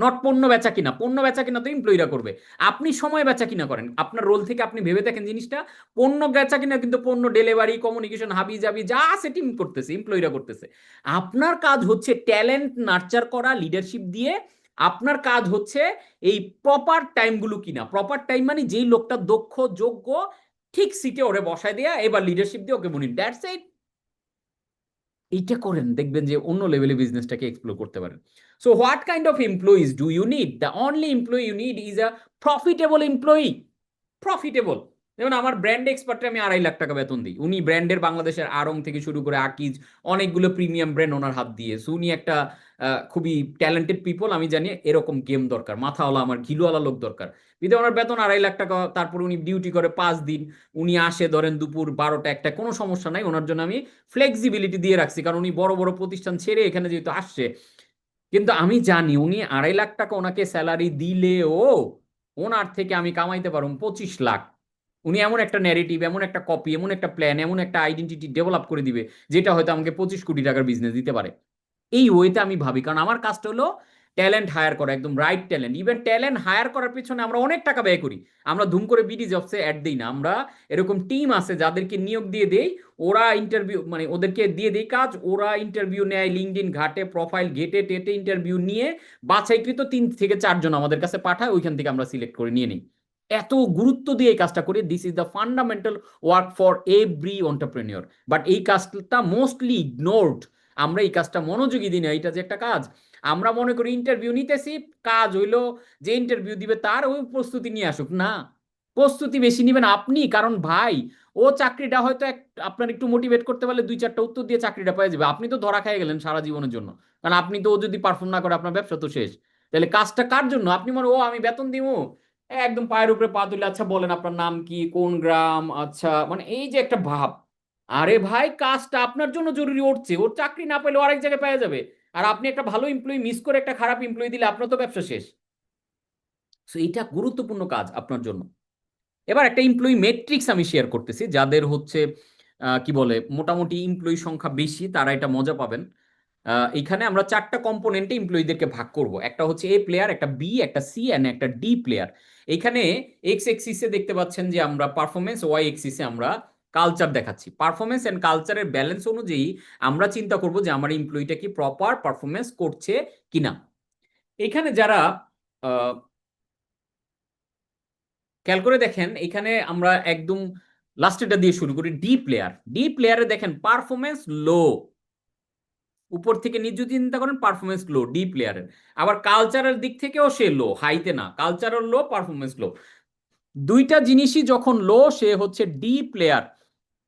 Not পণ্য বেচা কিনা। পণ্য বেচা কিনা তো এমপ্লয়িরা করবে। আপনি সময় বেচা কিনা করেন। আপনার রোল থেকে আপনি ভেবে দেখেন জিনিসটা। পণ্য বেচা কিনা কিন্তু পণ্য ডেলিভারি কমিউনিকেশন হাবি জাবি, যা আছে টিম করতেছে এমপ্লয়িরা করতেছে। আপনার কাজ হচ্ছে ট্যালেন্ট নার্চার করা লিডারশিপ দিয়ে। আপনার কাজ হচ্ছে এই প্রপার টাইমগুলো কিনা। প্রপার টাইম মানে যেই লোকটা দক্ষ, যোগ্য, ঠিক সিটে ওরে বসায় দেয়া, এবার লিডারশিপ দিয়ে ওকে বলি দ্যাটস ইট এইটা করেন, দেখবেন যে অন্য লেভেলে বিজনেসটাকে এক্সপ্লোর করতে পারেন। So what kind of employees do you need the only employee you need is a profitable employee profitable যেমন আমার ব্র্যান্ড এক্সপার্টে আমি আড়াই লাখ টাকা বেতন দিই। উনি ব্র্যান্ডের বাংলাদেশের আরং থেকে শুরু করে আকিজ, অনেকগুলো প্রিমিয়াম ব্র্যান্ড ওনার হাত দিয়ে। সো উনি একটা খুবই ট্যালেন্টেড পিপল আমি জানি এরকম গেম দরকার। মাথাওয়ালা আমার, ঘিলুওয়ালা লোক দরকার। বিধে ওনার বেতন আড়াই লাখ টাকা, তারপর উনি ডিউটি করে পাঁচ দিন। উনি আসে ধরেন দুপুর বারোটা একটা, কোনো সমস্যা নাই। ওনার জন্য আমি ফ্লেক্সিবিলিটি দিয়ে রাখছি। কারণ উনি বড় বড় প্রতিষ্ঠান ছেড়ে এখানে যেহেতু আসছে। কিন্তু আমি জানি উনি আড়াই লাখ টাকা ওনাকে স্যালারি দিলেও ওনার থেকে আমি কামাইতে পারব পঁচিশ লাখ। উনি এমন একটা ন্যারেটিভ এমন একটা কপি এমন একটা প্ল্যান এমন একটা আইডেন্টিটি ডেভেলপ করে দিবে, যেটা হয়তো আমাকে পঁচিশ কোটি টাকার বিজনেস দিতে পারে। এই ওয়েতে আমি ভাবি, কারণ আমার কাজটা হলো ট্যালেন্ট হায়ার করা, একদম right talent even talent hire করার পিছনে আমরা অনেক টাকা ব্যয় করি। আমরা ধুম করে বিডি জবসে অ্যাড দিই না। আমরা এরকম টিম আছে যাদেরকে নিয়োগ দিয়ে দেই, ওরা ইন্টারভিউ মানে ওদেরকে দিয়ে দেই কাজ, ওরা ইন্টারভিউ নেয় লিঙ্কডিন ঘাটে প্রোফাইল ঘেটে, টেটে ইন্টারভিউ নিয়ে, বাছাইকৃত তিন থেকে চারজন আমাদের কাছে পাঠায়, ওইখান থেকে আমরা সিলেক্ট করে নিয়ে নিই। এত গুরুত্ব দিয়ে এই কাজটা করি this is the fundamental work for every entrepreneur but এই কাজটা মোস্টলি ইগনোরড আমরা এই কাজটা মনোযোগী দিই না এটা যে একটা কাজ। আমরা মনে করি ইন্টারভিউ নিতেছি, কাজ হইল যে ইন্টারভিউ দিবে তার ওই প্রস্তুতি নিয়ে আসুক। না, প্রস্তুতি বেশি নেবেন আপনি, কারণ ভাই, ও চাকরিটা হয়তো এক, আপনার একটু মোটিভেট করতে পারলে দুই চারটা উত্তর দিয়ে চাকরিটা পেয়ে যাবে। আপনি তো ধরা খেয়ে গেলেন সারা জীবনের জন্য। কারণ আপনি তো ও যদি পারফর্ম না করে, আপনার ব্যবসা তো শেষ। তাহলে কাজটা কার জন্য? আপনি মনে ও, আমি বেতন দিব একদম পায়ের উপরে পা তুলে আচ্ছা বলেন আপনার নাম কি? কোন গ্রাম? আচ্ছা। মানে এই যে একটা ভাব। আরে ভাই, কাজটা আপনার জন্য জরুরি উঠছে ওর চাকরি না পেলে আরেক জায়গায় পেয়ে যাবে। আর আপনি একটা ভালো এমপ্লয়ি মিস করে একটা খারাপ এমপ্লয়ি দিলে আপনার তো ব্যবসা শেষ। সো এটা গুরুত্বপূর্ণ কাজ আপনার জন্য। এবার একটা এমপ্লয়ি মেট্রিক্স আমি শেয়ার করতেছি। যাদের হচ্ছে কি বলে, মোটামুটি এমপ্লয়ি সংখ্যা বেশি, তারা এটা মজা পাবেন। এখানে আমরা চারটা কম্পোনেন্টে এমপ্লয়ীদেরকে ভাগ করব। একটা হচ্ছে এ প্লেয়ার একটা বি একটা সি অ্যান্ড একটা ডি প্লেয়ার এখানে এক্স এক্সিসে দেখতে পাচ্ছেন যে আমরা পারফরমেন্স ওয়াই এক্সিসে আমরা কালচার দেখাচ্ছি। পারফরমেন্স অ্যান্ড কালচারের ব্যালেন্স অনুযায়ী আমরা চিন্তা করব যে আমার এমপ্লয়িটা কি প্রপার পারফরমেন্স করছে কিনা। এখানে যারা খেয়াল করে দেখেন, এখানে আমরা একদম লাস্টেটা দিয়ে শুরু করি ডি প্লেয়ার ডি প্লেয়ারে দেখেন পারফরমেন্স লো উপর থেকে নিজ যদি চিন্তা করেন পারফরমেন্স লো ডি প্লেয়ারের আবার কালচারের দিক থেকেও সে লো হাইতে না। কালচারাল লো পারফরমেন্স লো দুইটা জিনিসই যখন লো সে হচ্ছে ডি প্লেয়ার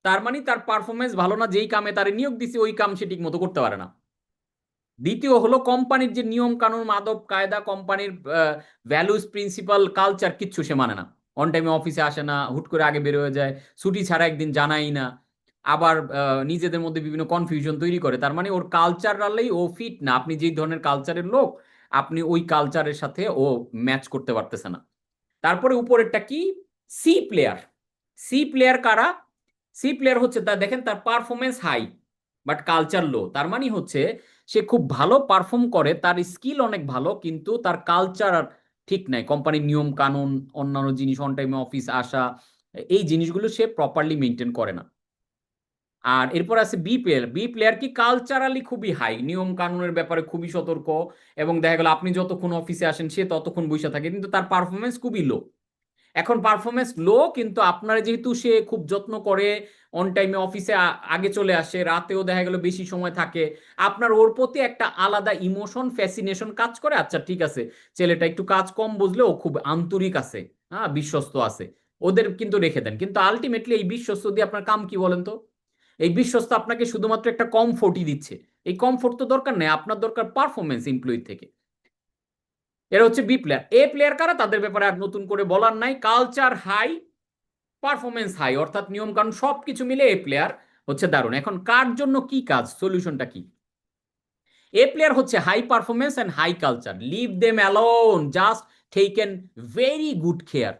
তার মানে তার পারফরমেন্স ভালো না, যেই কামে তার নিয়োগ দিছে, ওই কাম সে ঠিক মতো করতে পারে না। দ্বিতীয় হলো কোম্পানির যে নিয়ম কানুন মাদব কায়দা, কোম্পানির ভ্যালুস প্রিন্সিপাল কালচার কিচ্ছু সে মানে না। অন টাইমে অফিসে আসে না, হুট করে আগে বের হয়ে যায়, ছুটি ছাড়া একদিন জানাই না। আবার নিজেদের মধ্যে বিভিন্ন কনফিউশন তৈরি করে। তার মানে ওর কালচারালেই ও ফিট না। আপনি যেই ধরনের কালচারের লোক, আপনি ওই কালচারের সাথে ও ম্যাচ করতে পারতেছে না। তারপরে উপরেরটা কি? সি প্লেয়ার সি প্লেয়ার কারা? সি প্লেয়ার হচ্ছে তা, দেখেন তার performance high but culture low তার মানে হচ্ছে, সে খুব ভালো পারফর্ম করে, তার স্কিল অনেক ভালো, কিন্তু তার কালচার ঠিক নাই। কোম্পানির নিয়ম কানুন অন্যান্য জিনিস অন টাইমে অফিস আসা, এই জিনিসগুলো সে প্রপারলি মেনটেন করে না। আর এরপর আছে বি প্লেয়ার বি প্লেয়ার কি কালচারালি খুবই হাই নিয়ম কানুনের ব্যাপারে খুবই সতর্ক এবং দেখা গেল আপনি যতক্ষণ অফিসে আসেন সে ততক্ষণ বসে থাকে, কিন্তু তার পারফরমেন্স খুবই লো এখন পারফরমেন্স লো কিন্তু আপনার যেহেতু সে খুব যত্ন করে অন টাইমে অফিসে আগে চলে আসে, রাতেও দেখা গেল বেশি সময় থাকে, আপনার ওর প্রতি একটা আলাদা ইমোশন ফ্যাসিনেশন কাজ করে। আচ্ছা ঠিক আছে, ছেলেটা একটু কাজ কম বুঝলেও খুব আন্তরিক আছে হ্যাঁ বিশ্বস্ত আছে, ওদের কিন্তু রেখে দেন। কিন্তু আলটিমেটলি এই বিশ্বস্ত দিয়ে আপনার কাম কি বলেন তো? এই বিশ্বস্ত আপনাকে শুধুমাত্র একটা কমফোর্টই দিচ্ছে। এই কমফোর্ট তো দরকার নেই, আপনার দরকার পারফরমেন্স এমপ্লয়ি থেকে। এরা হচ্ছে বি প্লেয়ার এ প্লেয়ার কারা? তাদের ব্যাপারে আর নতুন করে বলার নাই। কালচার হাই পারফরমেন্স হাই অর্থাৎ নিয়ম কারণ সব কিছু মিলে এ প্লেয়ার হচ্ছে দারুণ। এখন কার জন্য কি কাজ? সলিউশনটা কি? এ প্লেয়ার হচ্ছে high performance and high culture leave them alone just taken very good care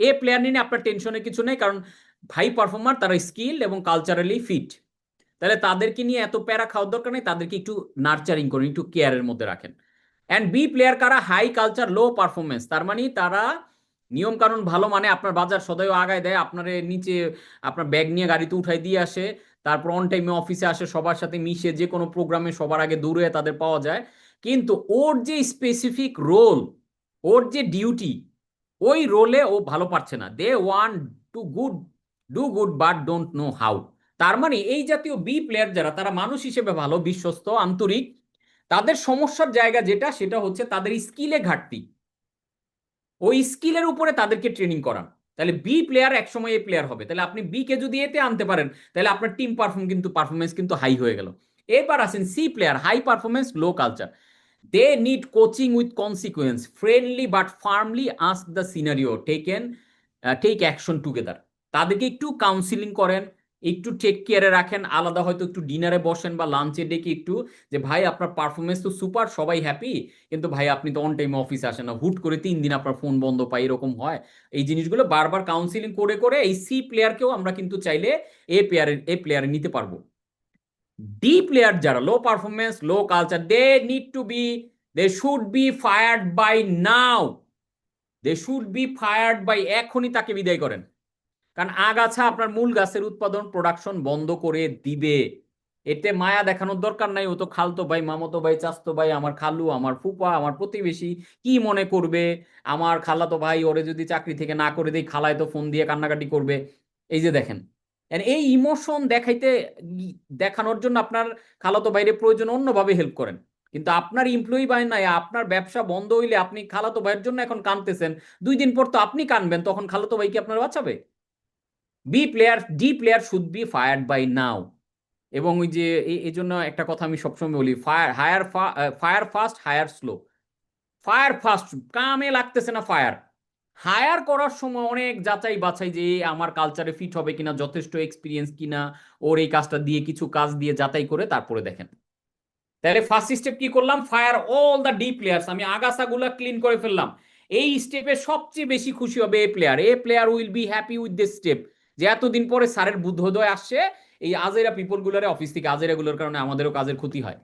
A player নিয়ে আপনার টেনশনের কিছু নেই, কারণ হাই পারফর্মার তারা স্কিল এবং কালচারালি ফিট তাহলে তাদেরকে নিয়ে এত প্যারা খাওয়ার দরকার নেই, তাদেরকে একটু নার্চারিং করুন, একটু কেয়ারের মধ্যে রাখেন। অ্যান্ড বি প্লেয়ার কারা? হাই কালচার লো পারফরমেন্স তার মানে তারা নিয়ম কানুন ভালো মানে আপনার বাজার সদয় আগায় দেয়, আপনার নিচে আপনার ব্যাগ নিয়ে গাড়িতে উঠাই দিয়ে আসে, তারপর অন টাইমে অফিসে আসে, সবার সাথে মিশে, যে কোনো প্রোগ্রামে সবার আগে দূরে তাদের পাওয়া যায়। কিন্তু ওর যে স্পেসিফিক রোল ওর যে ডিউটি ওই রোলে ও ভালো পারছে না। They want to good do good but don't know how তার মানে এই জাতীয় বি প্লেয়ার যারা, তারা মানুষ হিসেবে ভালো, বিশ্বস্ত, আন্তরিক। তাদের সমস্যার জায়গা যেটা, সেটা হচ্ছে তাদের স্কিলে ঘাটতি। ওই স্কিলের উপরে তাদেরকে ট্রেনিং করান। তাহলে বি প্লেয়ার একসময় এ প্লেয়ার হবে। তাহলে আপনি বি কে যদি এতে আনতে পারেন, তাহলে আপনার টিম পারফর্ম কিন্তু পারফরমেন্স কিন্তু হাই হয়ে গেল। এবার আসেন C player high performance low culture they need coaching with consequence friendly but firmly ask the scenario taken take action together তাদেরকে একটু কাউন্সিলিং করেন, একটু টেক কেয়ারে রাখেন, আলাদা হয়তো একটু ডিনারে বসেন বা লাঞ্চে ডেকে একটু যে, ভাই, আপনার পারফরমেন্স তো সুপার সবাই হ্যাপি কিন্তু ভাই, আপনি তো অন টাইম অফিস আসেন না, হুট করে তিন দিন আপনার ফোন বন্ধ পাই এরকম হয়। এই জিনিসগুলো বারবার কাউন্সিলিং করে করে এই সি প্লেয়ারকেও আমরা কিন্তু চাইলে এ প্লেয়ারে এ প্লেয়ারে নিতে পারব। ডি প্লেয়ার যারা low performance low culture they need to be they should be fired by now they should be fired by এখনই তাকে বিদায় করেন। কারণ আগাছা আপনার মূল গাছের উৎপাদন প্রোডাকশন বন্ধ করে দিবে। এতে মায়া দেখানোর দরকার নাই। ও তো খালতো ভাই, মামতো ভাই চাস্তো ভাই, আমার খালু, আমার ফুপা, আমার প্রতিবেশী, কি মনে করবে? আমার খালাতো ভাই, ওরে যদি চাকরি থেকে না করে দেই, খালায় তো ফোন দিয়ে কান্নাকাটি করবে। এই যে দেখেন এই ইমোশন দেখাইতে, দেখানোর জন্য আপনার খালাতো বাইরে প্রয়োজন অন্যভাবে হেল্প করেন। কিন্তু আপনার এমপ্লয়ি বাই নাই, আপনার ব্যবসা বন্ধ হইলে আপনি খালাতো ভাইয়ের জন্য এখন কানতেছেন। দুই দিন পর তো আপনি কানবেন, তখন খালাতো ভাই কি আপনার বাঁচাবে? B player D player should be fired by now এবং ওই যে এই- জন্য একটা কথা আমি সবসময় বলি fire hire fire fast hire slow fire fast কামে লাগতেছে না ফায়ার হায়ার করার সময় অনেক যাচাই বাছাই যে আমার কালচারে ফিট হবে কিনা, যথেষ্ট এক্সপিরিয়েন্স কিনা, ওর এই কাজটা দিয়ে কিছু কাজ দিয়ে যাচাই করে তারপরে দেখেন। তাহলে ফার্স্ট স্টেপ কি করলাম? Fire all the D players আমি আগাছাগুলা ক্লিন করে ফেললাম। এই স্টেপে সবচেয়ে বেশি খুশি হবে A player A player will be happy with this step যে এতদিন পরে স্যারের বুদ্ধোদয় আসছে, এই আজেরা পিপল গুলারে অফিস থেকে, আজেরা গুলোর কারণে আমাদেরও কাজের ক্ষতি হয়।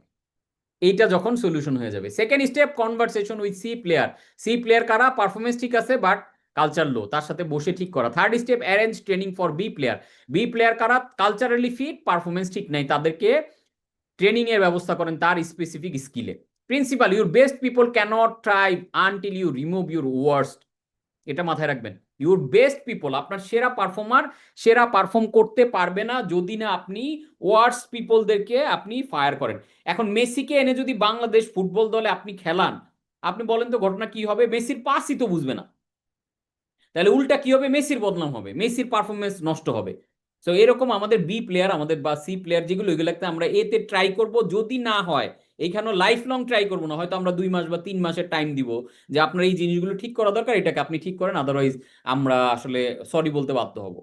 এইটা যখন সলিউশন হয়ে যাবে। Second step conversation with C player C player কারা? পারফরমেন্স ঠিক আছে বাট কালচার লো তার সাথে বসে ঠিক করা। Third step arrange training for B player B player কারা? কালচারালি ফিট পারফরমেন্স ঠিক নাই, তাদেরকে ট্রেনিং এর ব্যবস্থা করেন তার specific স্কিলে principal your best people can't try until you remove your worst এটা মাথায় রাখবেন। ইউর বেস্ট পিপল আপনার সেরা পারফর্মার সেরা পারফর্ম করতে পারবে না যদি না আপনি ওয়ার্স পিপলদেরকে আপনি ফায়ার করেন। এখন মেসিকে এনে যদি বাংলাদেশ ফুটবল দলে আপনি খেলান, আপনি বলেন তো ঘটনা কি হবে? মেসির পাসই তো বুঝবে না। তাহলে উল্টা কি হবে? মেসির বদনাম হবে, মেসির পারফরমেন্স নষ্ট হবে। সো এরকম আমাদের বি প্লেয়ার আমাদের বা সি প্লেয়ার যেগুলো এগুলোতে আমরা এতে ট্রাই করব। যদি না হয় এইখানেও লাইফ লং ট্রাই করব না। হয়তো আমরা দুই মাস বা তিন মাসের টাইম দিব যে আপনার এই জিনিসগুলো ঠিক করা দরকার, এটাকে আপনি ঠিক করেন আদারওয়াইজ আমরা আসলে সরি বলতে বাধ্য হব।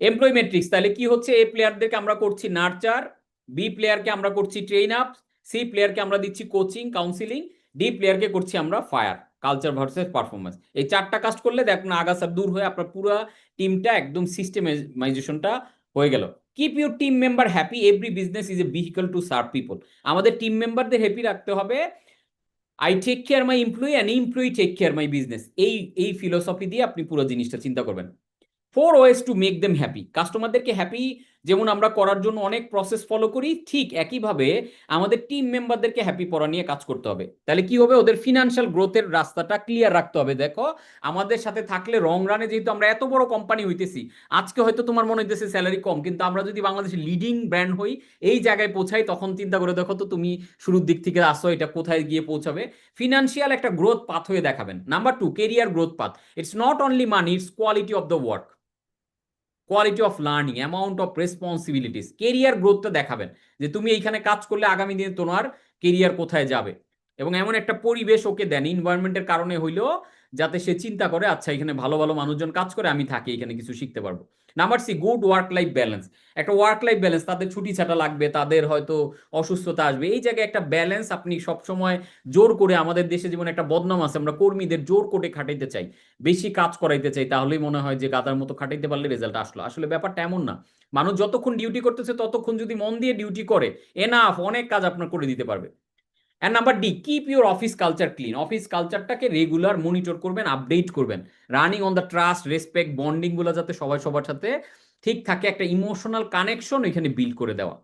এমপ্লয় মেট্রিক্স তাহলে কি হচ্ছে? এ প্লেয়ারদেরকে আমরা করছি নার্চার বি প্লেয়ারকে আমরা করছি ট্রেন আপ সি প্লেয়ারকে আমরা দিচ্ছি কোচিং কাউন্সিলিং ডি প্লেয়ারকে করছি আমরা ফায়ার কালচার ভার্সেস পারফরমেন্স এই চারটা কাজ করলে দেখুন আগাছার দূর হয়ে আপনার পুরো টিমটা একদম সিস্টেমাইজেশনটা হয়ে গেল। Keep your team member happy every business is a vehicle to serve people আমাদের টিম মেম্বারদের হ্যাপি রাখতে হবে I take care my employee and employee take care my business এই এই ফিলোসফি দিয়ে আপনি পুরো জিনিসটা চিন্তা করবেন। Four ways to make them happy কাস্টমারদেরকে happy যেমন আমরা করার জন্য অনেক প্রসেস ফলো করি, ঠিক একইভাবে আমাদের টিম মেম্বারদেরকে হ্যাপি করা নিয়ে কাজ করতে হবে। তাহলে কি হবে? ওদের ফিনান্সিয়াল গ্রোথের রাস্তাটা ক্লিয়ার রাখতে হবে। দেখো, আমাদের সাথে থাকলে রং রানে যেহেতু আমরা এত বড় কোম্পানি হইতেছি, আজকে হয়তো তোমার মনে হইতেছে স্যালারি কম, কিন্তু আমরা যদি বাংলাদেশের লিডিং ব্র্যান্ড হই, এই জায়গায় পৌঁছাই, তখন চিন্তা করে দেখো তো তুমি শুরুর দিক থেকে আসো, এটা কোথায় গিয়ে পৌঁছাবে। ফিনান্সিয়াল একটা গ্রোথ পাথ হয়ে দেখাবেন। Number two career growth path it's not only money it's quality of the work quality of learning amount of responsibilities career গ্রোথটা দেখাবেন যে তুমি এইখানে কাজ করলে আগামী দিনে তোমার কেরিয়ার কোথায় যাবে। এবং এমন একটা পরিবেশ ওকে দেন। এনভায়রনমেন্টের কারণে হইলেও যাতে সে চিন্তা করে আচ্ছা এখানে ভালো ভালো মানুষজন কাজ করে, আমি থাকি, এখানে কিছু শিখতে পারব। Number C good work life balance একটা ওয়ার্ক লাইফ ব্যালেন্স তাদের ছুটি ছাটা লাগবে, তাদের হয়তো অসুস্থতা আসবে। এই জায়গায় একটা ব্যালেন্স আপনি সবসময় জোর করে আমাদের দেশে যেমন একটা বদনাম আছে, আমরা কর্মীদের জোর করে খাটাইতে চাই, বেশি কাজ করাইতে চাই, তাহলেই মনে হয় যে গাদার মতো খাটাইতে পারলে রেজাল্ট আসলো। আসলে ব্যাপারটা এমন না। মানুষ যতক্ষণ ডিউটি করতেছে, ততক্ষণ যদি মন দিয়ে ডিউটি করে এনাফ অনেক কাজ আপনার করে দিতে পারবে। And number D keep your office culture clean office কালচারটাকে regular monitor করবেন আপডেট করবেন। Running on the trust respect বন্ডিংগুলো যাতে সবাই সবার সাথে ঠিক থাকে, একটা ইমোশনাল কানেকশন এখানে বিল্ড করে দেওয়া।